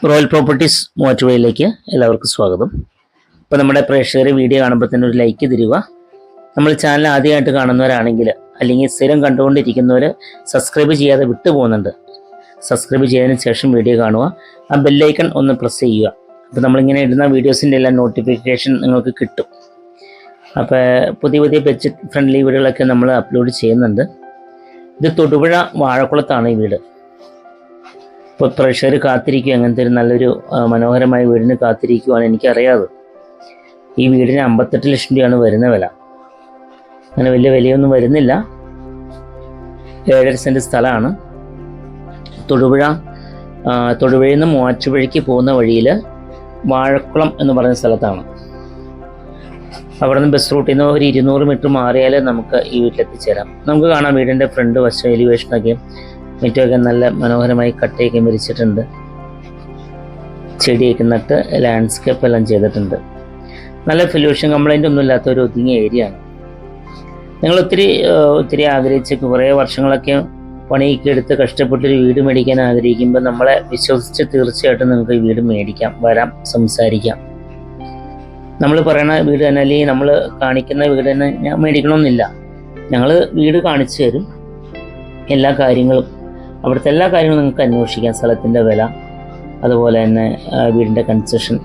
Royal properties മൂവാറ്റുപുഴയിലേക്ക് എല്ലാവർക്കും സ്വാഗതം. ഇപ്പോൾ നമ്മുടെ പ്രേക്ഷകർ വീഡിയോ കാണുമ്പോൾ തന്നെ ഒരു ലൈക്ക് തരിക. നമ്മൾ ചാനൽ ആദ്യമായിട്ട് കാണുന്നവരാണെങ്കിൽ അല്ലെങ്കിൽ സ്ഥിരം കണ്ടുകൊണ്ടിരിക്കുന്നവർ സബ്സ്ക്രൈബ് ചെയ്യാതെ വിട്ടുപോകുന്നുണ്ട്. സബ്സ്ക്രൈബ് ചെയ്തതിന് ശേഷം വീഡിയോ കാണുക. ആ ബെല്ലൈക്കൺ ഒന്ന് പ്രസ് ചെയ്യുക. അപ്പോൾ നമ്മളിങ്ങനെ ഇടുന്ന വീഡിയോസിന്റെ എല്ലാം നോട്ടിഫിക്കേഷൻ നിങ്ങൾക്ക് കിട്ടും. അപ്പോൾ പുതിയ പുതിയ ബഡ്ജറ്റ് ഫ്രണ്ട്ലി വീടുകളൊക്കെ നമ്മൾ അപ്ലോഡ് ചെയ്യുന്നുണ്ട്. ഇത് തൊടുപുഴ വാഴക്കുളത്താണ് ഈ വീട്. ഇപ്പോൾ പ്രഷർ കാത്തിരിക്കുക അങ്ങനത്തെ ഒരു നല്ലൊരു മനോഹരമായ വീടിന് കാത്തിരിക്കുവാണ് എനിക്കറിയാതെ. ഈ വീടിന് അമ്പത്തെട്ട് ലക്ഷം രൂപയാണ് വരുന്ന വില. അങ്ങനെ വലിയ വിലയൊന്നും വരുന്നില്ല. ഏഴര സെന്റ് സ്ഥലമാണ്. തൊടുപുഴ തൊടുപുഴയിൽ നിന്ന് മൂവാറ്റുപുഴയ്ക്ക് പോകുന്ന വഴിയിൽ വാഴക്കുളം എന്ന് പറയുന്ന സ്ഥലത്താണ്. അവിടെ നിന്ന് ബസ് റൂട്ടിൽ നിന്ന് ഒരു ഇരുന്നൂറ് മീറ്റർ മാറിയാൽ നമുക്ക് ഈ വീട്ടിലെത്തിച്ചേരാം. നമുക്ക് കാണാം വീടിന്റെ ഫ്രണ്ട് വശം എലിവേഷനൊക്കെ മുറ്റമൊക്കെ നല്ല മനോഹരമായി കട്ടയൊക്കെ വിരിച്ചിട്ടുണ്ട് ചെടിയൊക്കെ നട്ട് ലാൻഡ്സ്കേപ്പ് എല്ലാം ചെയ്തിട്ടുണ്ട്. നല്ല പൊല്യൂഷൻ കംപ്ലൈന്റ് ഒന്നും ഇല്ലാത്ത ഒരു ഒതുങ്ങിയ ഏരിയ ആണ്. നിങ്ങൾ ഒത്തിരി ഒത്തിരി ആഗ്രഹിച്ച് കുറേ വർഷങ്ങളൊക്കെ പണിയൊക്കെ എടുത്ത് കഷ്ടപ്പെട്ടൊരു വീട് മേടിക്കാൻ ആഗ്രഹിക്കുമ്പോൾ നമ്മളെ വിശ്വസിച്ച് തീർച്ചയായിട്ടും നിങ്ങൾക്ക് വീട് മേടിക്കാം വരാം സംസാരിക്കാം. നമ്മൾ പറയുന്ന വീട് തന്നെ അല്ലെങ്കിൽ നമ്മൾ കാണിക്കുന്ന വീട് തന്നെ ഞാൻ മേടിക്കണമെന്നില്ല. ഞങ്ങൾ വീട് കാണിച്ചു തരും. എല്ലാ കാര്യങ്ങളും അവിടുത്തെ എല്ലാ കാര്യങ്ങളും നിങ്ങൾക്ക് അന്വേഷിക്കാം. സ്ഥലത്തിന്റെ വില അതുപോലെ തന്നെ വീടിന്റെ കൺസെഷൻ.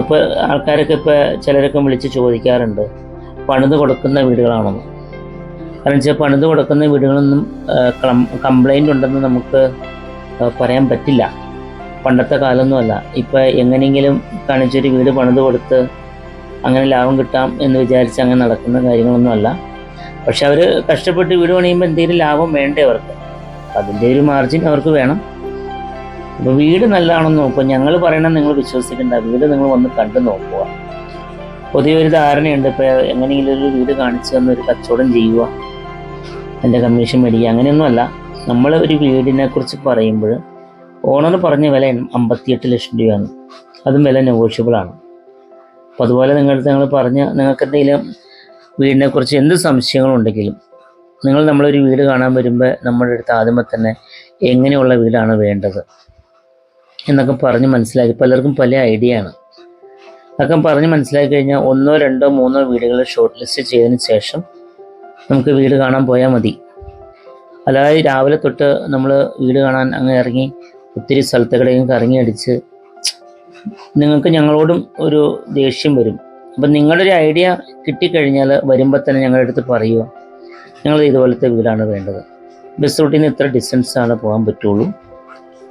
ഇപ്പോൾ ആൾക്കാരൊക്കെ ഇപ്പോൾ ചിലരൊക്കെ വിളിച്ച് ചോദിക്കാറുണ്ട് പണിത് കൊടുക്കുന്ന വീടുകളാണെന്ന്. കാരണം വെച്ചാൽ പണിത് കൊടുക്കുന്ന വീടുകളൊന്നും കംപ്ലൈന്റ് ഉണ്ടെന്ന് നമുക്ക് പറയാൻ പറ്റില്ല. പണ്ടത്തെ കാലമൊന്നുമല്ല ഇപ്പം എങ്ങനെയെങ്കിലും കാണിച്ചൊരു വീട് പണിത് കൊടുത്ത് അങ്ങനെ ലാഭം കിട്ടാം എന്ന് വിചാരിച്ച് അങ്ങനെ നടക്കുന്ന കാര്യങ്ങളൊന്നുമല്ല പക്ഷെ അവർ കഷ്ടപ്പെട്ട് വീട് പണിയുമ്പോൾ എന്തെങ്കിലും ലാഭം വേണ്ടേ അവർക്ക്. അതിന്റെ ഒരു മാർജിൻ അവർക്ക് വേണം. അപ്പോൾ വീട് നല്ലതാണെന്ന് നോക്കുക ഞങ്ങൾ പറയണത് നിങ്ങൾ വിശ്വസിക്കേണ്ട. വീട് നിങ്ങൾ വന്ന് കണ്ടു നോക്കുക. പൊതുവെ ഒരു ധാരണയുണ്ട്. ഇപ്പോൾ എങ്ങനെയെങ്കിലും ഒരു വീട് കാണിച്ചു തന്ന ഒരു കച്ചവടം ചെയ്യുക. എന്റെ കമ്മീഷൻ മേടിക്കുക. അങ്ങനെയൊന്നുമല്ല നമ്മൾ ഒരു വീടിനെ കുറിച്ച് പറയുമ്പോൾ ഓണർ പറഞ്ഞ വില അമ്പത്തിയെട്ട് ലക്ഷം രൂപയാണ്. അതും വില നെഗോഷ്യബിൾ ആണ്. അപ്പോൾ അതുപോലെ നിങ്ങളുടെ നിങ്ങൾ പറഞ്ഞ നിങ്ങൾക്ക് എന്തെങ്കിലും വീടിനെ കുറിച്ച് എന്ത് സംശയങ്ങളുണ്ടെങ്കിലും നിങ്ങൾ നമ്മളൊരു വീട് കാണാൻ വരുമ്പോൾ നമ്മുടെ അടുത്ത് ആദ്യമേ തന്നെ എങ്ങനെയുള്ള വീടാണ് വേണ്ടത് എന്നൊക്കെ പറഞ്ഞ് മനസ്സിലാക്കി. പലർക്കും പല ഐഡിയ ആണ്. അതൊക്കെ പറഞ്ഞ് മനസ്സിലാക്കി കഴിഞ്ഞാൽ ഒന്നോ രണ്ടോ മൂന്നോ വീടുകൾ ഷോർട്ട് ലിസ്റ്റ് ചെയ്തതിന് ശേഷം നമുക്ക് വീട് കാണാൻ പോയാൽ മതി. അല്ലാതെ രാവിലെ തൊട്ട് നമ്മൾ വീട് കാണാൻ അങ്ങ് ഇറങ്ങി ഒത്തിരി സ്ഥലത്തുകളെയും കറങ്ങി അടിച്ച് നിങ്ങൾക്ക് ഞങ്ങളോടും ഒരു ദേഷ്യം വരും. അപ്പം നിങ്ങളുടെ ഐഡിയ കിട്ടിക്കഴിഞ്ഞാൽ വരുമ്പോൾ തന്നെ ഞങ്ങളുടെ അടുത്ത് പറയുക. ഞങ്ങൾ ഇതുപോലത്തെ വീടാണ് വേണ്ടത്. ബസ് റൂട്ടിൽ നിന്ന് ഇത്ര ഡിസ്റ്റൻസ് ആണ് പോകാൻ പറ്റുള്ളൂ.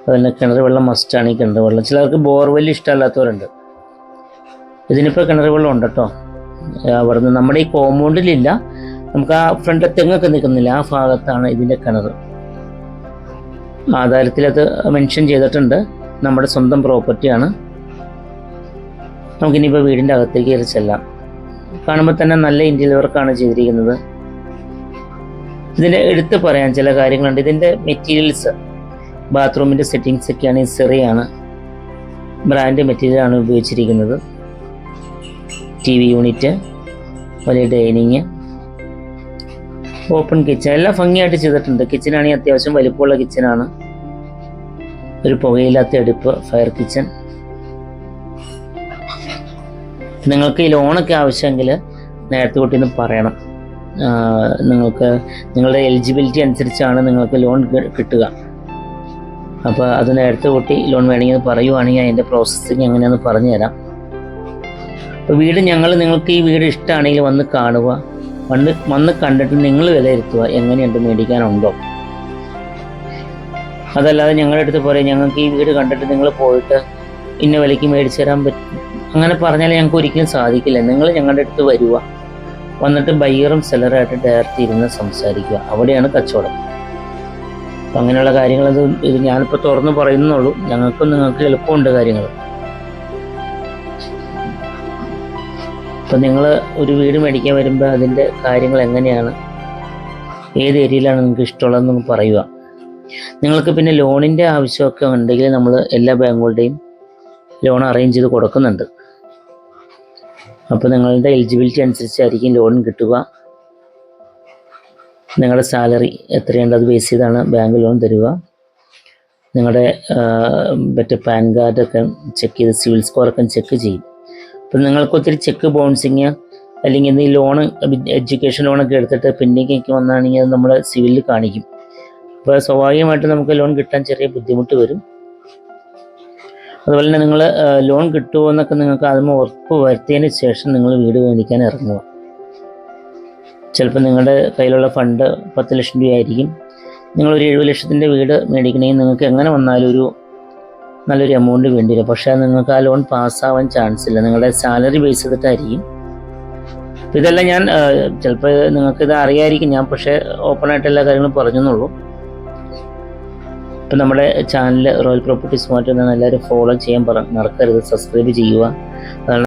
അതുപോലെ കിണർ വെള്ളം മസ്റ്റാണ് ഈ കിണർ വെള്ളം. ചിലർക്ക് ബോർവെൽ ഇഷ്ടമല്ലാത്തവരുണ്ട്. ഇതിനിപ്പോൾ കിണർ വെള്ളം ഉണ്ട് കേട്ടോ. അവിടുന്ന് നമ്മുടെ ഈ കോമ്പൗണ്ടിലില്ല നമുക്ക് ആ ഫ്രണ്ട് തെങ്ങൊക്കെ നിൽക്കുന്നില്ല. ആ ഭാഗത്താണ് ഇതിന്റെ കിണർ. ആധാരത്തിൽ അത് മെൻഷൻ ചെയ്തിട്ടുണ്ട്. നമ്മുടെ സ്വന്തം പ്രോപ്പർട്ടിയാണ് നമുക്കിനിയിപ്പോൾ വീടിന്റെ അകത്തേക്ക് കയറി ചെല്ലാം. കാണുമ്പോൾ തന്നെ നല്ല ഇന്റീരിയർ വർക്കാണ് ചെയ്തിരിക്കുന്നത്. ഇതിന്റെ എടുത്ത് പറയാൻ ചില കാര്യങ്ങളുണ്ട്. ഇതിന്റെ മെറ്റീരിയൽസ് ബാത്റൂമിന്റെ സെറ്റിങ്സ് ഒക്കെയാണ് ഈ സെറിയാണ് ബ്രാൻഡ് മെറ്റീരിയൽ ആണ് ഉപയോഗിച്ചിരിക്കുന്നത്. ടി വി യൂണിറ്റ് വലിയ ഡൈനിങ് ഓപ്പൺ കിച്ചൺ എല്ലാം ഭംഗിയായിട്ട് ചെയ്തിട്ടുണ്ട്. കിച്ചനാണെങ്കിൽ അത്യാവശ്യം വലിപ്പമുള്ള കിച്ചനാണ് ഒരു പുകയില്ലാത്ത അടുപ്പ് ഫയർ കിച്ചൺ നിങ്ങൾക്ക് ഈ ലോണൊക്കെ ആവശ്യമെങ്കിൽ നേരത്തെ കൂട്ടിന്ന് പറയണം. ആ, നിങ്ങൾക്ക് നിങ്ങളുടെ എലിജിബിലിറ്റി അനുസരിച്ചാണ് നിങ്ങൾക്ക് ലോൺ കിട്ടുക. അപ്പോൾ അത് നേരത്തെ കൂട്ടി ലോൺ വേണമെങ്കിൽ പറയുവാണെങ്കിൽ അതിന്റെ പ്രോസസ്സിങ് എങ്ങനെയാണെന്ന് പറഞ്ഞു തരാം. അപ്പോൾ വീട് ഞങ്ങൾ നിങ്ങൾക്ക് ഈ വീട് ഇഷ്ടമാണെങ്കിൽ വന്ന് കാണുക. വന്ന് വന്ന് കണ്ടിട്ട് നിങ്ങൾ വിലയിരുത്തുക എങ്ങനെയുണ്ട് മേടിക്കാനുണ്ടോ. അതല്ലാതെ ഞങ്ങളുടെ അടുത്ത് പറയും ഞങ്ങൾക്ക് ഈ വീട് കണ്ടിട്ട് നിങ്ങൾ പോയിട്ട് ഇന്ന വിലയ്ക്ക് മേടിച്ചു തരാൻ പറ്റും അങ്ങനെ പറഞ്ഞാൽ ഞങ്ങൾക്ക് ഒരിക്കലും സാധിക്കില്ല. നിങ്ങൾ ഞങ്ങളുടെ അടുത്ത് വരിക. വന്നിട്ട് ബയ്യറും സെല്ലറായിട്ട് ഡയറക്റ്റ് ഇരുന്ന് സംസാരിക്കുക. അവിടെയാണ് കച്ചവടം. അപ്പം അങ്ങനെയുള്ള കാര്യങ്ങൾ ഇത് ഇത് ഞാനിപ്പോൾ തുറന്ന് പറയുന്നുള്ളൂ. ഞങ്ങൾക്കും നിങ്ങൾക്ക് എളുപ്പമുണ്ട് കാര്യങ്ങൾ. അപ്പം നിങ്ങൾ ഒരു വീട് മേടിക്കാൻ വരുമ്പോൾ അതിന്റെ കാര്യങ്ങൾ എങ്ങനെയാണ്? ഏത് ഏരിയയിലാണ് നിങ്ങൾക്ക് ഇഷ്ടമുള്ളതെന്ന് പറയുക. നിങ്ങൾക്ക് പിന്നെ ലോണിന്റെ ആവശ്യമൊക്കെ ഉണ്ടെങ്കിൽ നമ്മൾ എല്ലാ ബാങ്കുകളുടെയും ലോൺ അറേഞ്ച് ചെയ്ത് കൊടുക്കുന്നുണ്ട്. അപ്പോൾ നിങ്ങളുടെ എലിജിബിലിറ്റി അനുസരിച്ചായിരിക്കും ലോൺ കിട്ടുക. നിങ്ങളുടെ സാലറി എത്രയുണ്ട് അത് ബേസ് ചെയ്താണ് ബാങ്ക് ലോൺ തരിക. നിങ്ങളുടെ മറ്റേ പാൻ കാർഡൊക്കെ ചെക്ക് ചെയ്ത് സിവിൽ സ്കോറൊക്കെ ചെക്ക് ചെയ്യും. അപ്പം നിങ്ങൾക്ക് ഒത്തിരി ചെക്ക് ബൗൺസിങ് അല്ലെങ്കിൽ ഈ ലോണ് എഡ്യൂക്കേഷൻ ലോണൊക്കെ എടുത്തിട്ട് പിന്നേക്കൊക്കെ വന്നാണെങ്കിൽ അത് നമ്മൾ സിവിലിൽ കാണിക്കും. അപ്പോൾ സ്വാഭാവികമായിട്ട് നമുക്ക് ലോൺ കിട്ടാൻ ചെറിയ ബുദ്ധിമുട്ട് വരും. അതുപോലെ തന്നെ നിങ്ങൾ ലോൺ കിട്ടുമോ എന്നൊക്കെ നിങ്ങൾക്ക് ആദ്യം ഉറപ്പ് വരുത്തിയതിന് ശേഷം നിങ്ങൾ വീട് മേടിക്കാൻ ഇറങ്ങുക. ചിലപ്പോൾ നിങ്ങളുടെ കയ്യിലുള്ള ഫണ്ട് പത്ത് ലക്ഷം രൂപയായിരിക്കും നിങ്ങളൊരു എഴുപത് ലക്ഷത്തിന്റെ വീട് മേടിക്കണമെങ്കിൽ നിങ്ങൾക്ക് എങ്ങനെ വന്നാലും ഒരു നല്ലൊരു എമൗണ്ട് വേണ്ടി വരും. പക്ഷേ നിങ്ങൾക്ക് ആ ലോൺ പാസ്സാവാൻ ചാൻസ് ഇല്ല. നിങ്ങളുടെ സാലറി ബേസ് ചെയ്തിട്ടായിരിക്കും ഇതെല്ലാം ഞാൻ ചിലപ്പോൾ നിങ്ങൾക്കിത് അറിയായിരിക്കും ഞാൻ പക്ഷേ ഓപ്പണായിട്ട് എല്ലാ കാര്യങ്ങളും പറഞ്ഞെന്നുള്ളൂ. ഇപ്പം നമ്മുടെ ചാനൽ റോയൽ പ്രോപ്പർട്ടീസ് മാറ്റുന്ന എല്ലാവരും ഫോളോ ചെയ്യാൻ പറ മറക്കരുത് സബ്സ്ക്രൈബ് ചെയ്യുക. അതാണ്